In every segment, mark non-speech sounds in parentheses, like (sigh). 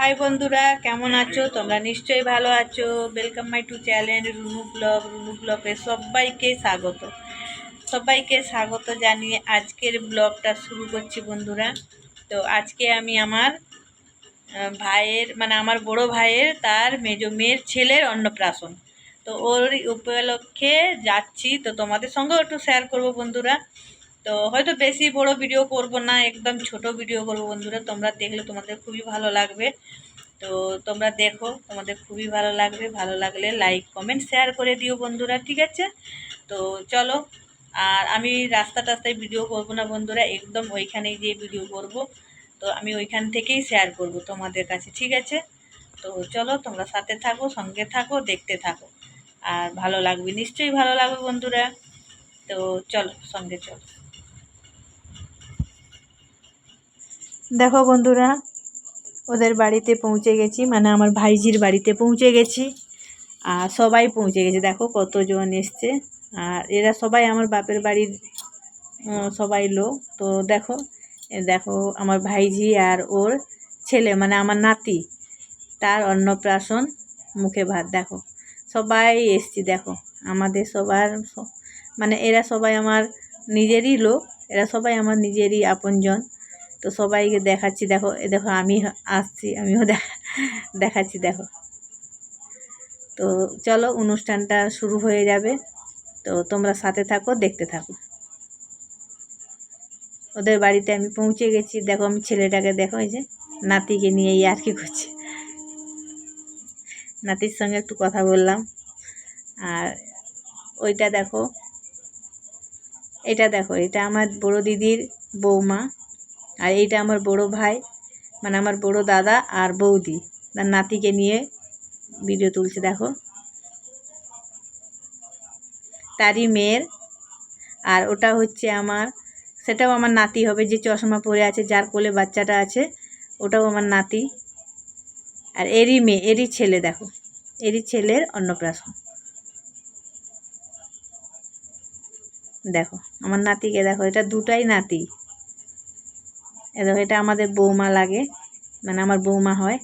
High বন্ধুরা, কেমন আছো? তোমরা নিশ্চয়ই ভালো আছো। Welcome my to channel Runu blog Runu ব্লগে সবাইকে স্বাগত। সবাইকে স্বাগত জানিয়ে আজকের ব্লগটা শুরু করছি বন্ধুরা। তো আজকে আমি আমার ভাইয়ের মানে আমার বড় ভাইয়ের, তার মেজ মেয়ের ছেলের অন্নপ্রাশন। তো ওর উপলক্ষে যাচ্ছি। তো তোমাদের সঙ্গেও একটু শেয়ার করব বন্ধুরা। তো হয়তো বেশি বড় ভিডিও করব না, একদম ছোট ভিডিও করব বন্ধুরা, তোমরা দেখলে তোমাদের খুবই ভালো লাগবে। তো তোমরা দেখো, তোমাদের খুবই ভালো লাগবে, ভালো লাগলে লাইক কমেন্ট শেয়ার করে দিও বন্ধুরা, ঠিক আছে? তো চলো, আর আমি রাস্তা টাস্তায় ভিডিও করব না বন্ধুরা, একদম ওইখানেই গিয়ে ভিডিও করব। তো আমি ওইখান থেকেই শেয়ার করব তোমাদের কাছে, ঠিক আছে? তো চলো, তোমরা সাথে থাকো, সঙ্গে থাকো, দেখতে থাকো। আর ভালো লাগবে, নিশ্চয়ই ভালো লাগবে বন্ধুরা। তো চলো, সঙ্গে চলো। দেখো বন্ধুরা, ওদের বাড়িতে পৌঁছে গেছি মানে আমার ভাইজির বাড়িতে পৌঁছে গেছি, আর সবাই পৌঁছে গেছে। দেখো কতজন এসছে, আর এরা সবাই আমার বাপের বাড়ির সবাই লোক। তো দেখো দেখো আমার ভাইজি আর ওর ছেলে মানে আমার নাতি, তার অন্নপ্রাশন, মুখে ভাত। দেখো, সবাই এসছি, দেখো, আমাদের সবার মানে এরা সবাই আমার নিজেরই লোক, এরা সবাই আমার নিজেরই আপনজন। তো সবাইকে দেখাচ্ছি, দেখো, এ দেখো, আমি আসছি, আমিও দেখা দেখাচ্ছি, দেখো। তো চলো, অনুষ্ঠানটা শুরু হয়ে যাবে। তো তোমরা সাথে থাকো, দেখতে থাকো। ওদের বাড়িতে আমি পৌঁছে গেছি। দেখো, আমি ছেলেটাকে, দেখো, এই যে নাতিকে নিয়ে আর কি করছি। নাতির সঙ্গে একটু কথা বললাম। আর ওইটা দেখো, এটা দেখো, এটা আমার বড় দিদির বৌমা। আর এইটা আমার বড় ভাই মানে আমার বড় দাদা আর বৌদি। তার নাতিকে নিয়ে ভিডিও তুলছে, দেখো। তারই মেয়ের, আর ওটা হচ্ছে আমার, সেটাও আমার নাতি হবে যে চশমা পরে আছে, যার কোলে বাচ্চাটা আছে, ওটাও আমার নাতি। আর এরই মেয়ে, এরই ছেলে, দেখো। এরই ছেলের অন্নপ্রাশন। দেখো, আমার নাতিকে, দেখো, এটা দুটাই নাতি। দেখো এটা আমাদের বৌমা লাগে মানে আমার বৌমা হয়।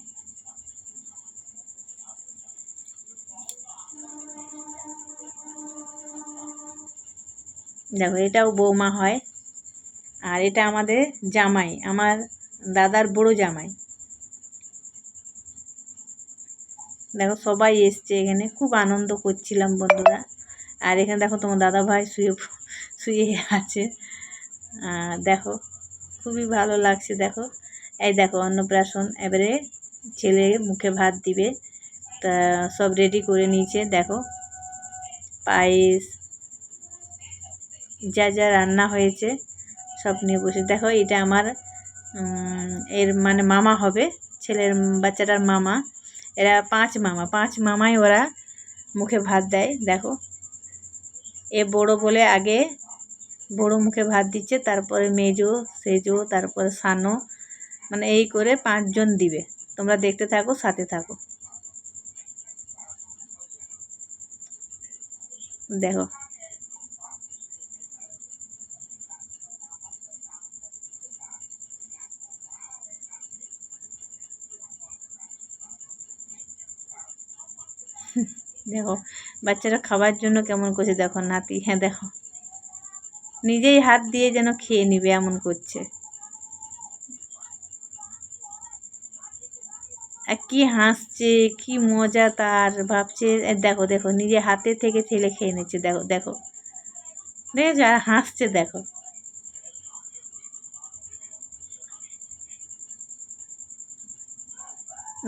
দেখো, এটাও বৌমা হয়, আর এটা আমাদের জামাই, আমার দাদার বড় জামাই। দেখো, সবাই এসছে এখানে, খুব আনন্দ করছিলাম বন্ধুরা। আর এখানে দেখো, তোমার দাদা ভাই শুয়ে শুয়ে আছে। দেখো খুবই ভালো লাগছে, দেখো। এই দেখো, অন্নপ্রাশন, এবারে ছেলে মুখে ভাত দিবে, তা সব রেডি করে নিয়েছে, দেখো। পায়েস, যা যা রান্না হয়েছে, সব নিয়ে বসে। দেখো, এটা আমার এর মানে মামা হবে, ছেলের বাচ্চাটার মামা। এরা পাঁচ মামা, পাঁচ মামাই ওরা মুখে ভাত দেয়, দেখো। এ বড় বলে আগে বড় মুখে ভাত দিচ্ছে, তারপরে মেজো, সেজো, তারপরে সানো মানে এই করে পাঁচজন দিবে। তোমরা দেখতে থাকো, সাথে থাকো। দেখো। দেখো, বাচ্চারা খাবার জন্য কেমন করছে, দেখো, নাতি হ্যাঁ দেখো। নিজেই হাত দিয়ে যেন খেয়ে নিবে এমন করছে। কি হাসছে, কি মজা তার ভাবছে। দেখো দেখো, নিজে হাতে থেকে ঠেলে খেয়ে নিচ্ছে। দেখো দেখো। দেখেছ? আর হাসছে, দেখো।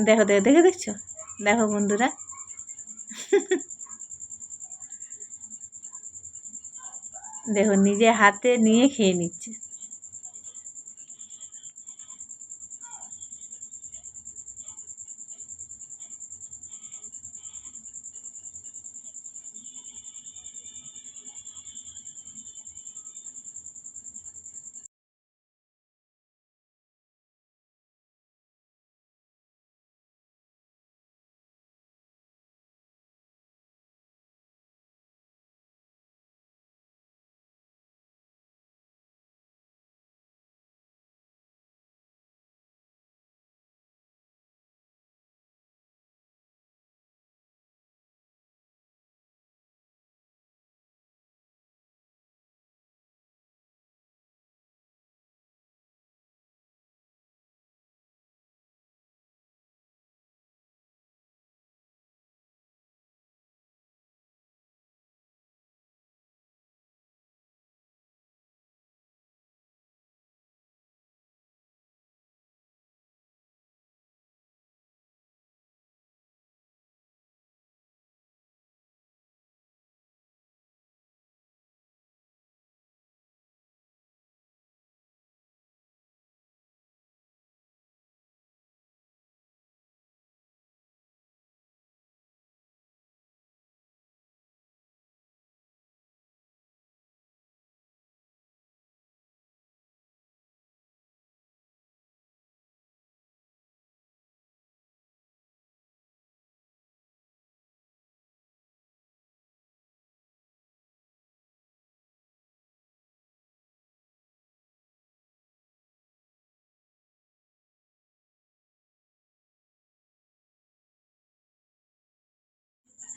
দেখো দেখো, দেখে দেখছ? দেখো বন্ধুরা। (laughs) দেখো নিজে হাতে নিয়ে খেয়ে নিচ্ছে।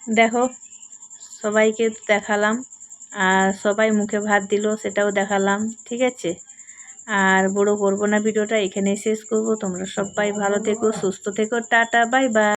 দেখো, সবাইকে দেখালাম। আর সবাই মুখে ভাত দিল, সেটাও দেখালাম, ঠিক আছে? আর বড় করব না ভিডিওটা, এখানেই শেষ করব। তোমরা সবাই ভালো থেকো, সুস্থ থেকো, টাটা বাই বাই